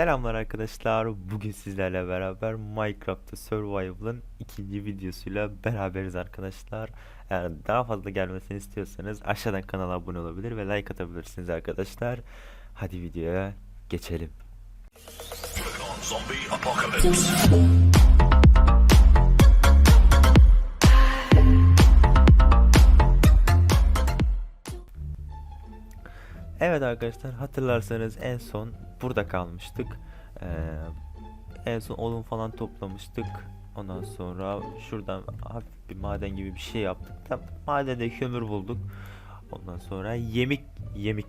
Selamlar arkadaşlar. Bugün sizlerle beraber Minecraft'ta Survival'ın ikinci videosuyla beraberiz arkadaşlar. Eğer daha fazla gelmesini istiyorsanız aşağıdan kanala abone olabilir ve like atabilirsiniz arkadaşlar. Hadi videoya geçelim. Evet arkadaşlar hatırlarsanız en son burada kalmıştık. Ee, en son odun falan toplamıştık. Ondan sonra şuradan hafif bir maden gibi bir şey yaptık. Tam madende kömür bulduk. Ondan sonra yemek yemek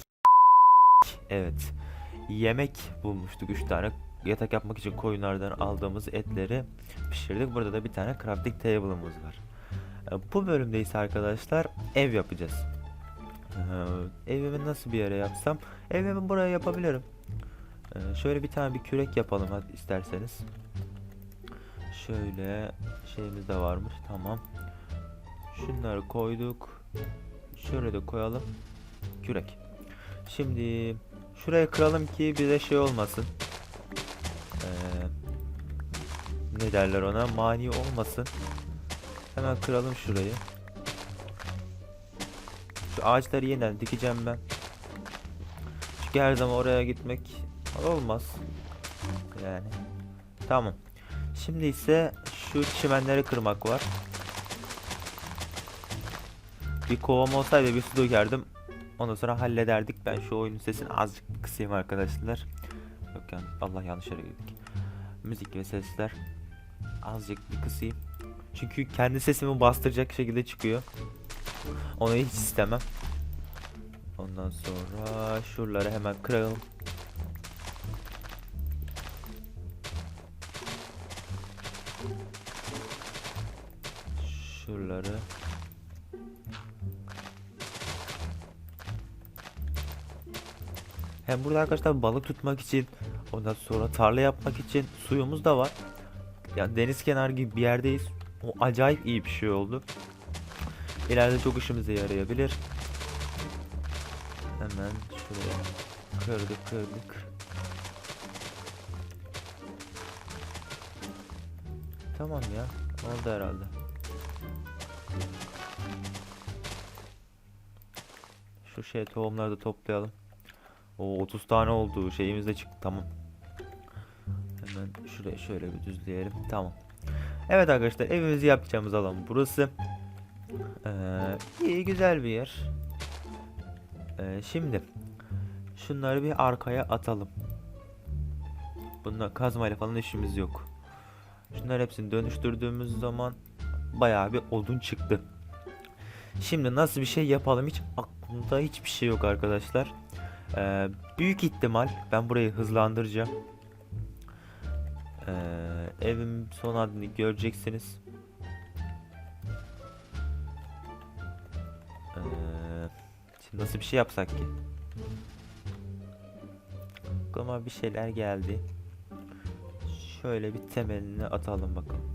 evet yemek bulmuştuk 3 tane yatak yapmak için koyunlardan aldığımız etleri pişirdik. Burada da bir tane crafting table'ımız var. Ee, Bu bölümde ise arkadaşlar ev yapacağız. Ee, evimi nasıl bir yere yapsam? Evimi buraya yapabilirim. Ee, şöyle bir tane bir kürek yapalım hadi isterseniz. Şöyle şeyimiz de varmış. Tamam. Şunları koyduk. Şöyle de koyalım. Kürek. Şimdi şuraya kıralım ki bize şey olmasın. Ee, ne derler ona? Mani olmasın. Hemen kıralım şurayı. Şu ağaçları yeniden dikeceğim ben. Çünkü her zaman oraya gitmek olmaz. Yani. Tamam. Şimdi ise şu çimenleri kırmak var. Bir kovam olsaydı bir su dökerdim. Ondan sonra hallederdik. Ben şu oyunun sesini azıcık kısayım arkadaşlar. Yok yani Allah yanlış yere girdik. Müzik ve sesler azıcık bir kısayım. Çünkü kendi sesimi bastıracak şekilde çıkıyor. Onu hiç istemem. Ondan sonra şuraları hemen kıralım. Hem burada arkadaşlar balık tutmak için ondan sonra tarla yapmak için suyumuz da var. Yani deniz kenarı gibi bir yerdeyiz. O acayip iyi bir şey oldu. İleride çok işimize yarayabilir. Hemen şuraya kırdık kırdık. Tamam ya. Oldu herhalde. Şu şey tohumları da toplayalım. O 30 tane oldu. Şeyimiz de çıktı. Tamam. Hemen şuraya şöyle bir düzleyelim. Tamam. Evet arkadaşlar evimizi yapacağımız alan burası. Ee, iyi güzel bir yer. Ee, şimdi şunları bir arkaya atalım. Bununla kazmayla falan işimiz yok. Şunları hepsini dönüştürdüğümüz zaman bayağı bir odun çıktı. Şimdi nasıl bir şey yapalım hiç aklımda hiçbir şey yok arkadaşlar. Ee, büyük ihtimal ben burayı hızlandıracağım. Ee, evim son halini göreceksiniz. Ee, şimdi nasıl bir şey yapsak ki? Aklıma bir şeyler geldi. Şöyle bir temelini atalım bakalım.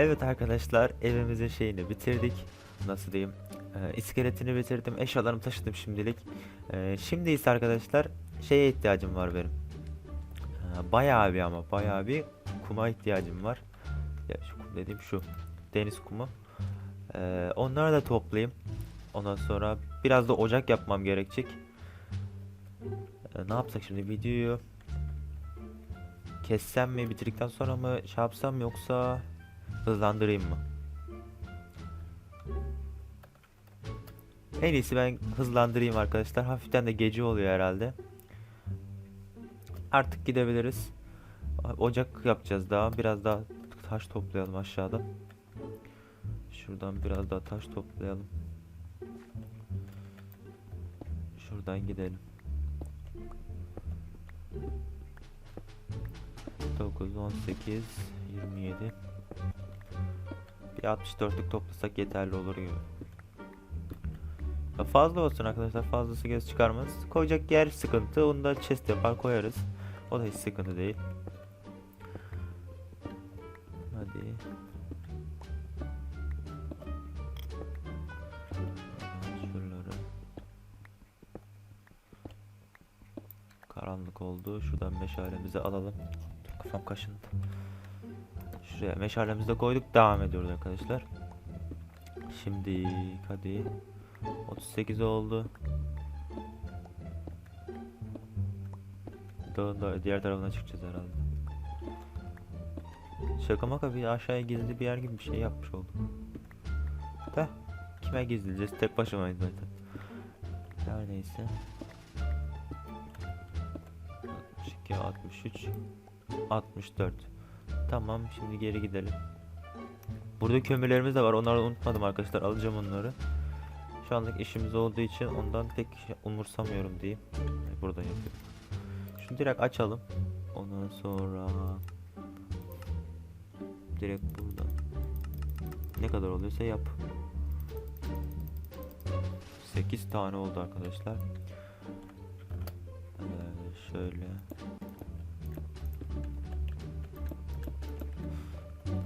Evet arkadaşlar evimizin şeyini bitirdik. Nasıl diyeyim? Ee, iskeletini bitirdim. Eşyalarımı taşıdım şimdilik. Ee, şimdi ise arkadaşlar şeye ihtiyacım var benim. Ee, bayağı bir ama bayağı bir kuma ihtiyacım var. Ya şu kum dediğim şu. Deniz kumu. Ee, onları da toplayayım. Ondan sonra biraz da ocak yapmam gerekecek. Ee, ne yapsak şimdi videoyu kessem mi bitirdikten sonra mı şey yapsam yoksa hızlandırayım mı? En iyisi ben hızlandırayım arkadaşlar. Hafiften de gece oluyor herhalde. Artık gidebiliriz. Ocak yapacağız daha. Biraz daha taş toplayalım aşağıda. Şuradan biraz daha taş toplayalım. Şuradan gidelim. 9, 18, 27. Bir 64'lük toplasak yeterli olur gibi. Ya fazla olsun arkadaşlar. Fazlası göz çıkarmaz. Koyacak yer sıkıntı. Onu da chest yapar koyarız. O da hiç sıkıntı değil. Hadi. Şuraları. Karanlık oldu. Şuradan meşalemizi alalım. Kafam kaşındı. Şuraya meşalemizi de koyduk. Devam ediyoruz arkadaşlar. Şimdi hadi. 38 oldu. Dağın da diğer tarafına çıkacağız herhalde. Şaka maka bir aşağıya gizli bir yer gibi bir şey yapmış olduk. Da kime gizleyeceğiz? Tek başımayız zaten. Her neyse. 62, 63, 64. Tamam şimdi geri gidelim. Burada kömürlerimiz de var. Onları unutmadım arkadaşlar. Alacağım onları. Şu anlık işimiz olduğu için ondan pek umursamıyorum diyeyim. Burada yapıyorum. Şunu direkt açalım. Ondan sonra direkt burada. Ne kadar oluyorsa yap. 8 tane oldu arkadaşlar. Ee, şöyle.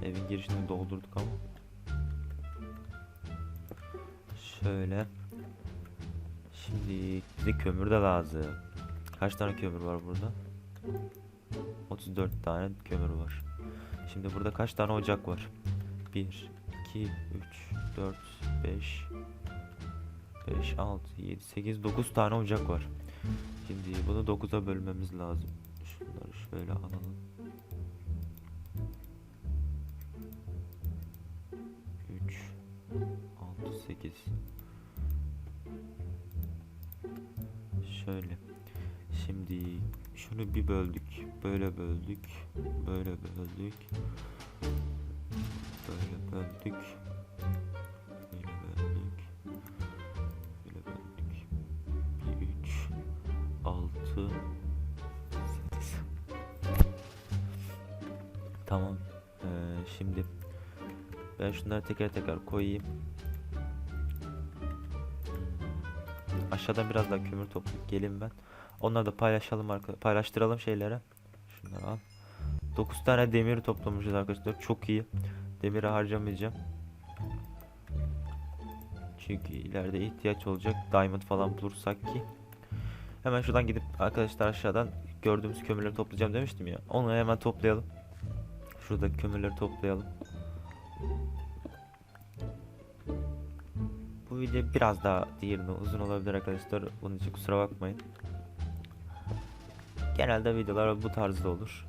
Evin girişini doldurduk ama. Şöyle. Şimdi bize kömür de lazım. Kaç tane kömür var burada? 34 tane kömür var. Şimdi burada kaç tane ocak var? 1, 2, 3, 4, 5, 5, 6, 7, 8, 9 tane ocak var. Şimdi bunu 9'a bölmemiz lazım. Şunları şöyle alalım. 6, 8. Şöyle. Şimdi şunu bir böldük. Böyle böldük. Böyle böldük. Böyle böldük. Şunları teker teker koyayım. Aşağıdan biraz daha kömür toplayıp geleyim ben. Onları da paylaşalım arka paylaştıralım şeylere. Şunları al. 9 tane demir toplamışız arkadaşlar. Çok iyi. Demiri harcamayacağım. Çünkü ileride ihtiyaç olacak. Diamond falan bulursak ki. Hemen şuradan gidip arkadaşlar aşağıdan gördüğümüz kömürleri toplayacağım demiştim ya. Onu hemen toplayalım. Şurada kömürleri toplayalım. Video biraz daha diğerine uzun olabilir arkadaşlar. Bunun için kusura bakmayın. Genelde videolar bu tarzda olur.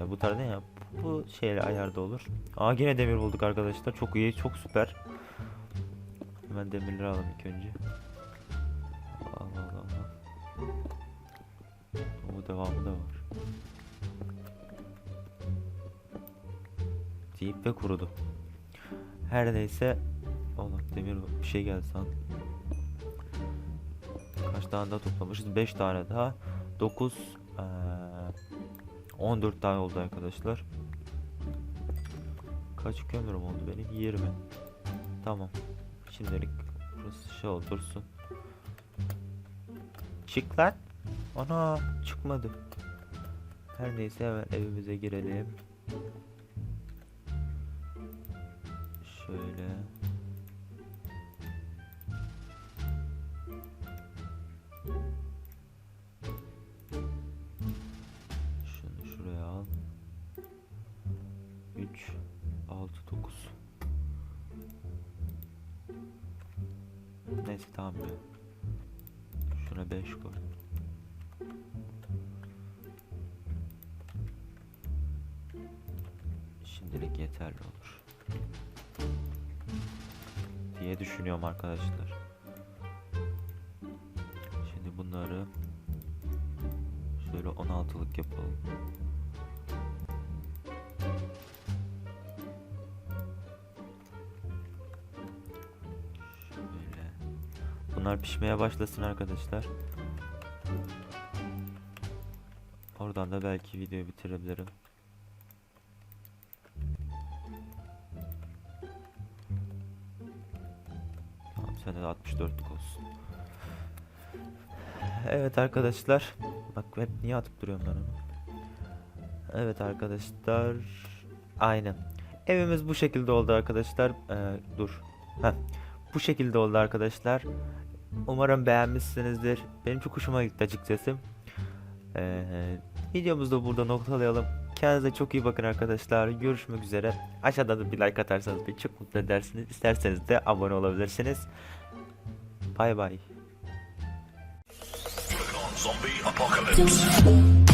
Ya bu tarz ne ya? Bu şeyle ayarda olur. Aa yine demir bulduk arkadaşlar. Çok iyi, çok süper. Hemen demirleri alalım ilk önce. Allah Allah Allah. Bu devamı da var. Deyip ve kurudu. Her neyse. Allah demir bir şey geldi san. Kaç tane daha toplamışız? 5 tane daha. 9 eee 14 tane oldu arkadaşlar. Kaç kömürüm oldu benim? 20. Tamam. Şimdilik burası şey otursun. Çık lan. Ana çıkmadı. Her neyse hemen evimize girelim. Şöyle. Neyse tamam ya. Şuna 5 koy. Şimdilik yeterli olur. Diye düşünüyorum arkadaşlar. Şimdi bunları şöyle 16'lık yapalım. Onlar pişmeye başlasın arkadaşlar. Oradan da belki videoyu bitirebilirim. Tamam sene de 64'lük olsun. Evet arkadaşlar. Bak hep niye atıp duruyorum ben onu. Evet arkadaşlar. Aynen. Evimiz bu şekilde oldu arkadaşlar. Ee, dur. Heh. Bu şekilde oldu arkadaşlar. Umarım beğenmişsinizdir. Benim çok hoşuma gitti açıkçası. Ee, videomuzu da burada noktalayalım. Kendinize çok iyi bakın arkadaşlar. Görüşmek üzere. Aşağıdan da bir like atarsanız beni çok mutlu edersiniz. İsterseniz de abone olabilirsiniz. Bay bay. Zombie apocalypse.